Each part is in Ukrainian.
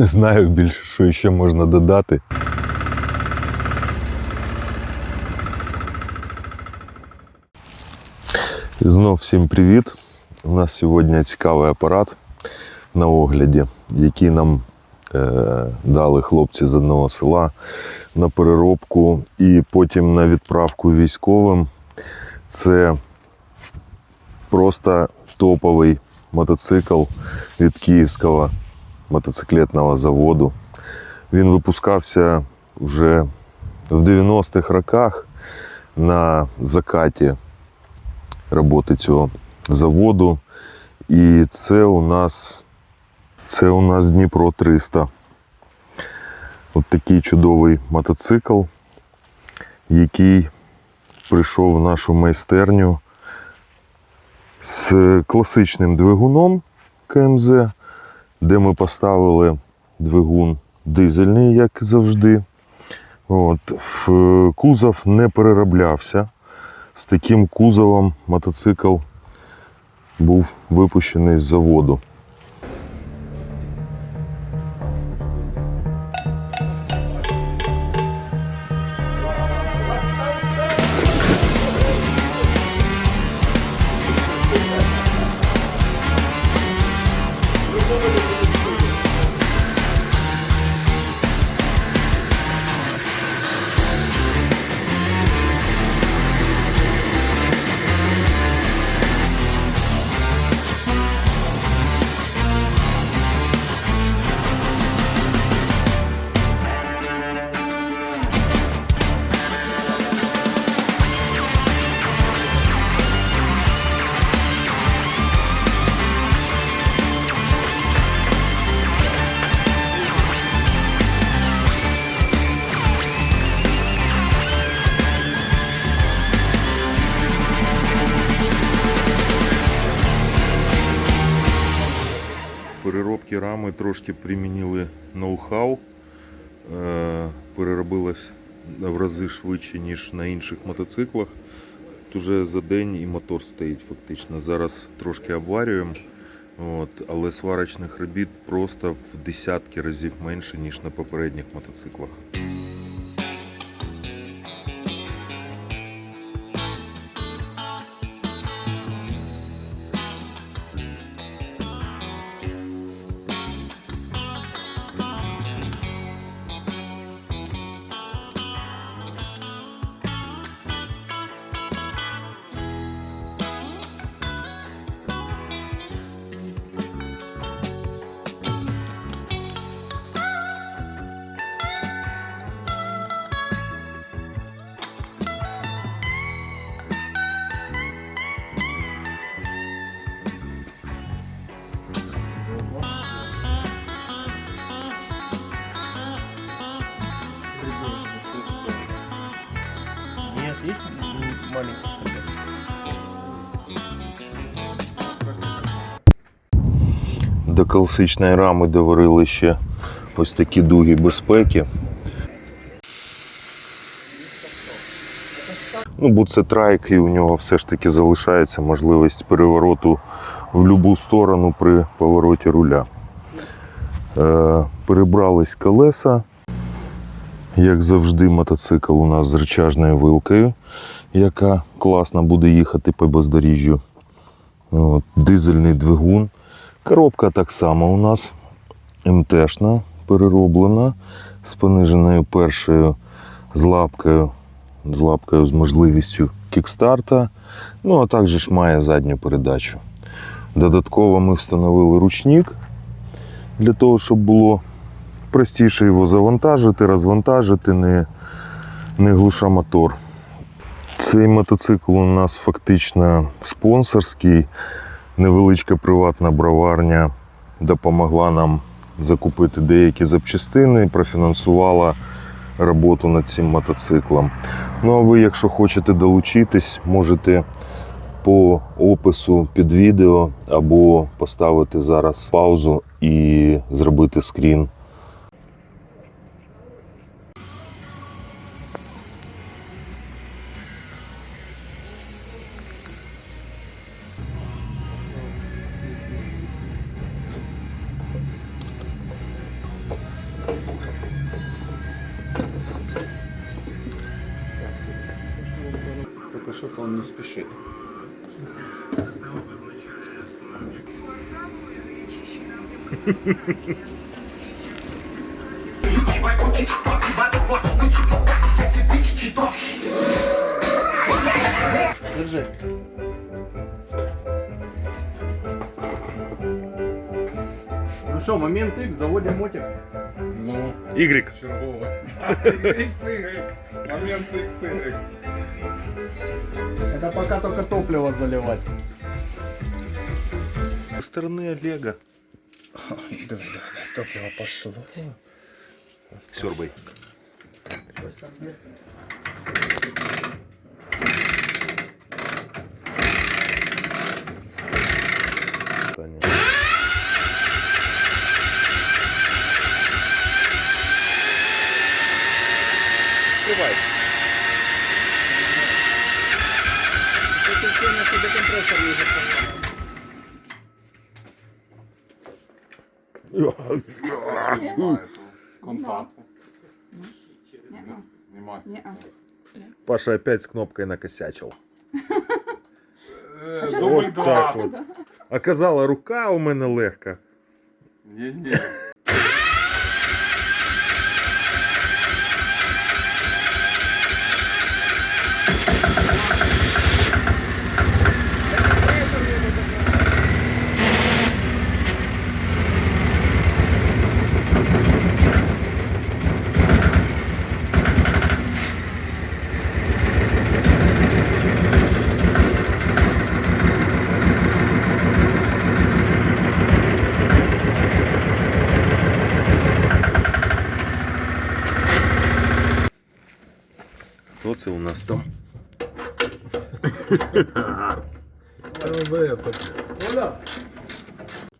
Не знаю більше, що ще можна додати. І Знов всім привіт. У нас сьогодні цікавий апарат на огляді, який нам е, дали хлопці з одного села на переробку і потім на відправку військовим. Це просто топовий мотоцикл від Київського мотоциклетного заводу. Він випускався вже в 90-х роках на закаті роботи цього заводу. І це у нас це у нас Дніпро 300. От такий чудовий мотоцикл, який прийшов в нашу майстерню з класичним двигуном КМЗ, де ми поставили двигун дизельний, як завжди. От, кузов не перероблявся. З таким кузовом мотоцикл був випущений з заводу. Трошки примінили ноу-хау. Е, Переробилось в рази швидше, ніж на інших мотоциклах. Тут вже за день і мотор стоїть фактично. Зараз трошки обварюємо, от, але сварочних робіт просто в десятки разів менше, ніж на попередніх мотоциклах. До класичної рами доварили ще ось такі дуги безпеки. Ну, бо це трайк, і у нього все ж таки залишається можливість перевороту в будь-яку сторону при повороті руля. Е, перебрались колеса. Як завжди, мотоцикл у нас з речажною вилкою, яка класно буде їхати по бездоріжжю. От, дизельний двигун. Коробка так само у нас МТшна, перероблена з пониженою першою з лапкою, з лапкою з можливістю кікстарта. Ну, а також має задню передачу. Додатково ми встановили ручник для того, щоб було простіше його завантажити, розвантажити, не, не глуша мотор. Цей мотоцикл у нас фактично спонсорський. Невеличка приватна броварня допомогла нам закупити деякі запчастини, профінансувала роботу над цим мотоциклом. Ну а ви, якщо хочете долучитись, можете по опису під відео або поставити зараз паузу і зробити скрін что он не спешит. Держи. Ну что, момент X, заводим мотик. Ну, Y. чергово. Момент XY. Это пока только топливо заливать. Со стороны Олега. Топливо пошло. Сьорбай. Немає контакту. Нема. Не-а. Паша опять с кнопкой накосячил. Е, що Дубль Вот два. так от. Оказала рука у мене легка. Ні-ні.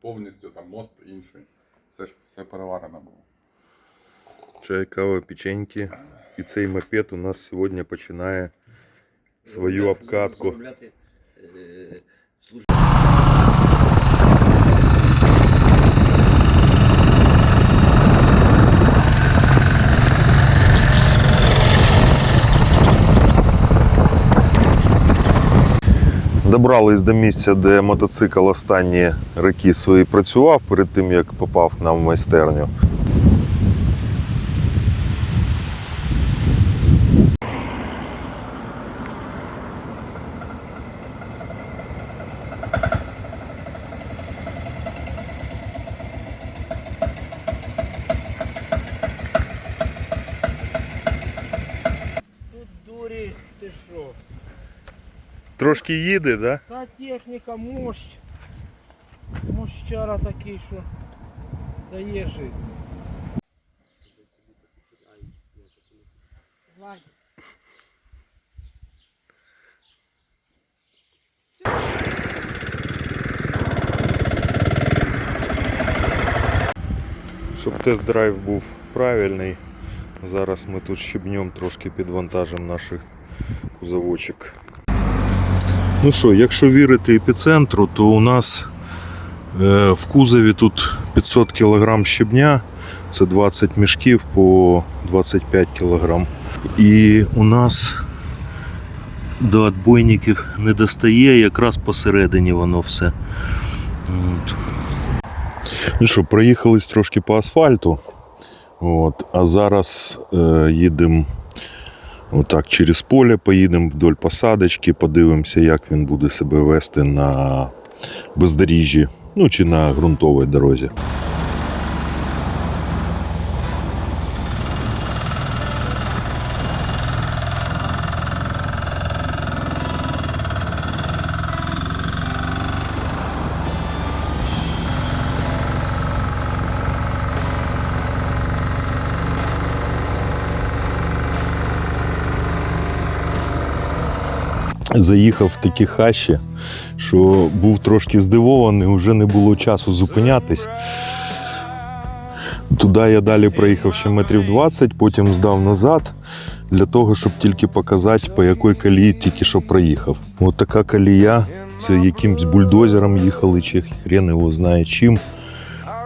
Повністю там мост інший. Все ж все переварено було. Чай, кава, печеньки. І цей мопед у нас сьогодні починає свою обкатку. Добрались до місця, де мотоцикл останні роки свої працював перед тим, як попав нам в майстерню. Тут дурі, ти що? Трошки їде, да? Та техніка мощ. Мощара такий, що дає життя. Щоб тест-драйв був правильний. Зараз ми тут щебнем трошки підвантажимо наш кузовочок. Ну що, якщо вірити епіцентру, то у нас е, в кузові тут 500 кг щебня, це 20 мішків по 25 кг. І у нас до отбойників не достає, якраз посередині воно все. От. Ну що, проїхались трошки по асфальту. От, а зараз е, їдемо отак через поле, поїдемо вдоль посадочки, подивимося, як він буде себе вести на бездоріжжі, ну чи на ґрунтовій дорозі. Заїхав в такі хащі, що був трошки здивований, вже не було часу зупинятись. Туди я далі проїхав ще метрів 20, потім здав назад для того, щоб тільки показати, по якій колії тільки що проїхав. От така колія. Це якимсь бульдозером їхали, чи хрен його знає чим.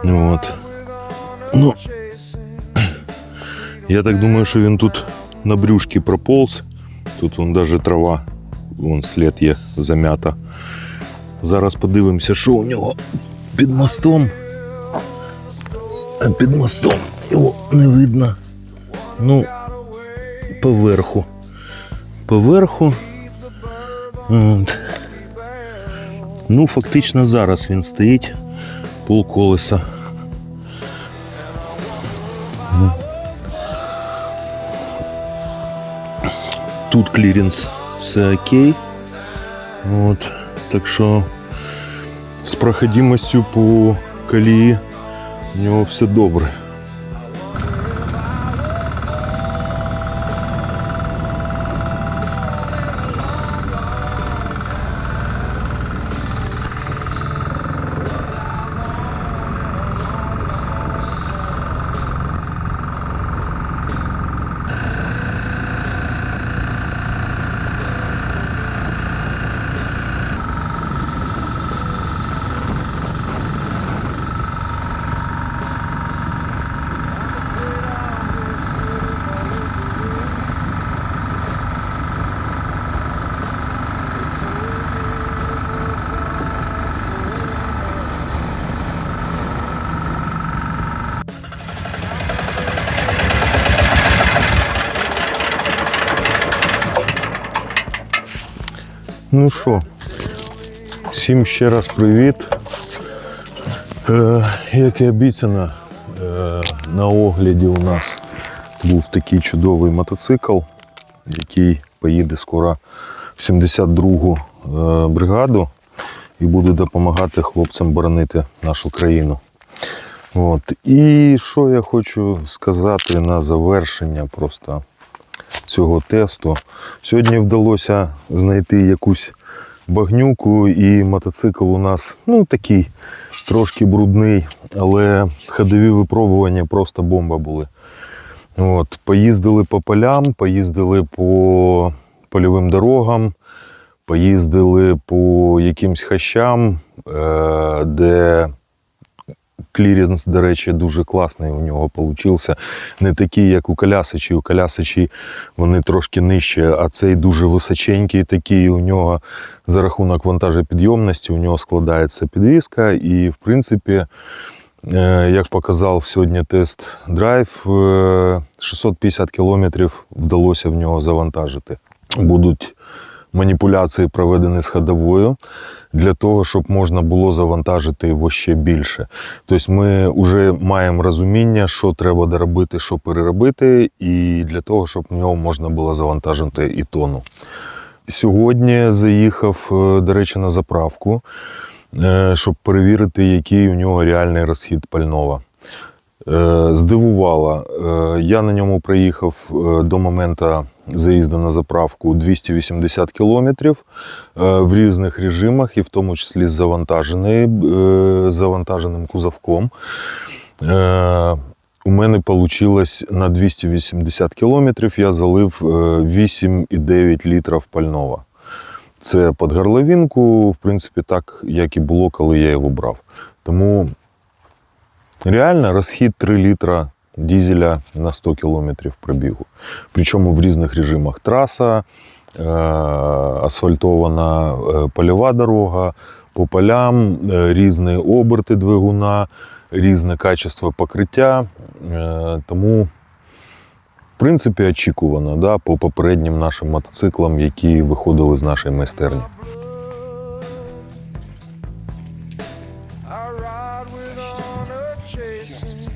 От. Ну, я так думаю, що він тут на брюшки прополз. Тут вон даже трава вон слід є замята. Зараз подивимося, що у нього під мостом. Під мостом його не видно. Ну, поверху. Поверху. От. Ну, фактично зараз він стоїть пол колеса. Тут клірінс все окей. От. Так що з проходимостю по колії у нього все добре. Ну що, всім ще раз привіт. Е, як і обіцяно, е, на огляді у нас був такий чудовий мотоцикл, який поїде скоро в 72-гу е, бригаду і буде допомагати хлопцям боронити нашу країну. От. І що я хочу сказати на завершення просто цього тесту. Сьогодні вдалося знайти якусь багнюку, і мотоцикл у нас ну, такий трошки брудний, але ходові випробування просто бомба були. От, поїздили по полям, поїздили по польовим дорогам, поїздили по якимсь хащам, е, де кліренс, до речі, дуже класний у нього получився. Не такий, як у колясичі. У колясичі вони трошки нижче, а цей дуже височенький такий. У нього за рахунок вантажопідйомності у нього складається підвіска. І, в принципі, е, як показав сьогодні тест драйв, е, 650 кілометрів вдалося в нього завантажити. Будуть маніпуляції проведені з ходовою для того, щоб можна було завантажити його ще більше. Тобто ми вже маємо розуміння, що треба доробити, що переробити, і для того, щоб в нього можна було завантажити і тону. Сьогодні заїхав, е, до речі, на заправку, е, щоб перевірити, який у нього реальний розхід пального. Е, Здивувало. Е, Я на ньому проїхав е, до моменту заїзду на заправку 280 кілометрів в різних режимах, і в тому числі з завантаженим кузовком. У мене вийшло на 280 кілометрів я залив е, 8,9 літрів пального. Це під горловинку, в принципі, так, як і було, коли я його брав. Тому реально розхід 3 літра дізеля на 100 кілометрів пробігу. Причому в різних режимах. Траса, е, асфальтована е, польова дорога, по полям, е, різні оберти двигуна, різне качество покриття. Тому, в принципі, очікувано да, по попереднім нашим мотоциклам, які виходили з нашої майстерні. I chasing